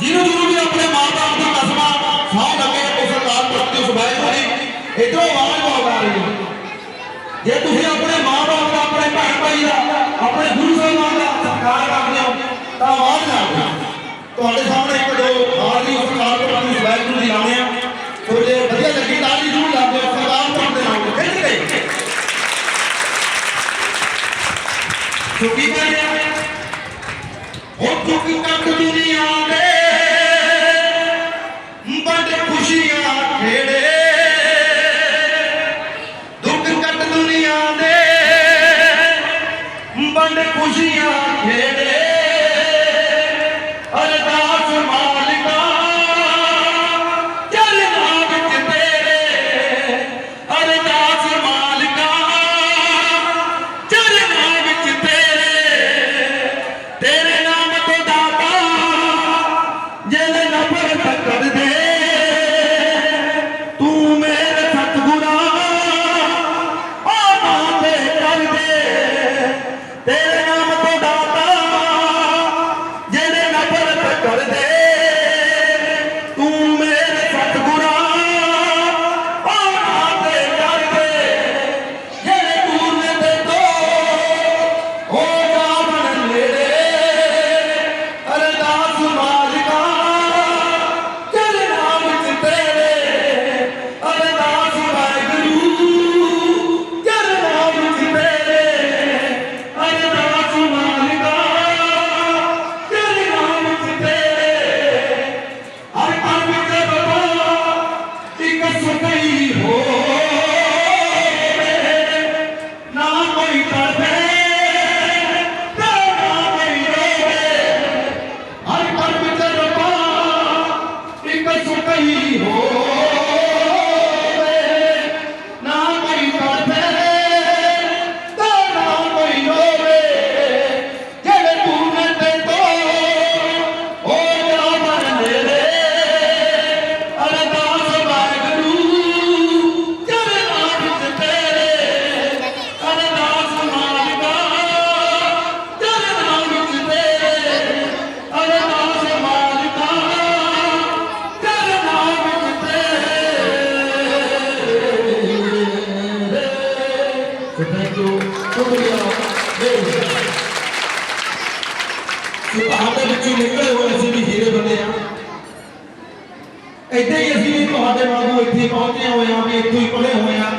ਜਿਹਨੂੰ ਜਿਹਨੂੰ ਵੀ ਆਪਣੇ ਮਾਪੇ ਦੀ ਕਸਮਾਂ ਸੌ ਲੱਗੇ ਉਸ ਸਰਕਾਰ ਪ੍ਰਤੀ ਉਸ ਵਾਹਿਗੁਰੂ ਇਧਰੋਂ ਆਵਾਜ਼ ਬਹੁਤ ਆ ਰਹੀ ਹੈ। ਜੇ ਤੁਸੀਂ ਆਪਣੇ ਮਾਪੇ ਦਾ, ਆਪਣੇ ਭੈਣ ਭਾਈ ਦਾ, ਆਪਣੇ ਗੁਰੂ ਸਾਹਿਬਾਨ ਦਾ ਸਤਿਕਾਰ ਕਰਦੇ ਹੋ, ਤਾਂ ਆਵਾਜ਼ ਨਾ ਦਿਓ ਤੁਹਾਡੇ ਸਾਹਮਣੇ ਇੱਕ ਦੋ ਹਾਲ ਦੀ ਸਰਕਾਰ ਪ੍ਰਤੀ ਉਸ ਵਾਹਿਗੁਰੂ ਲਾਉਣੇ ਆ। ਸੋ ਜੇ ਵਧੀਆ ਲੱਗੀ ਤਾਲੀ ਜ਼ਰੂਰ ਲਾ ਦਿਓ ਸਰਕਾਰ ਤੁਹਾਡੇ ਨਾਲ। ਖਿੱਚ ਕੇ ਸੋ ਕੀ ਕੱਟ ਦੇ ਬੜੇ ਖੁਸ਼ੀਆਂ ਖੇੜੇ ਤੇਰੇ ਥੈਂਕ ਯੂ ਸ਼ੁਕਰੀਆ ਤੁਹਾਡੇ ਵਿੱਚੋਂ ਨਿਕਲੇ ਹੋਏ ਅਸੀਂ ਵੀ ਹੀਰੇ ਬੰਦੇ ਆ। ਇੱਥੇ ਹੀ ਅਸੀਂ ਵੀ ਤੁਹਾਡੇ ਵਾਂਗੂ ਇੱਥੇ ਪਹੁੰਚੇ ਹੋਏ ਆ, ਵੀ ਇੱਥੋਂ ਹੀ ਪੜ੍ਹੇ ਹੋਏ ਆ।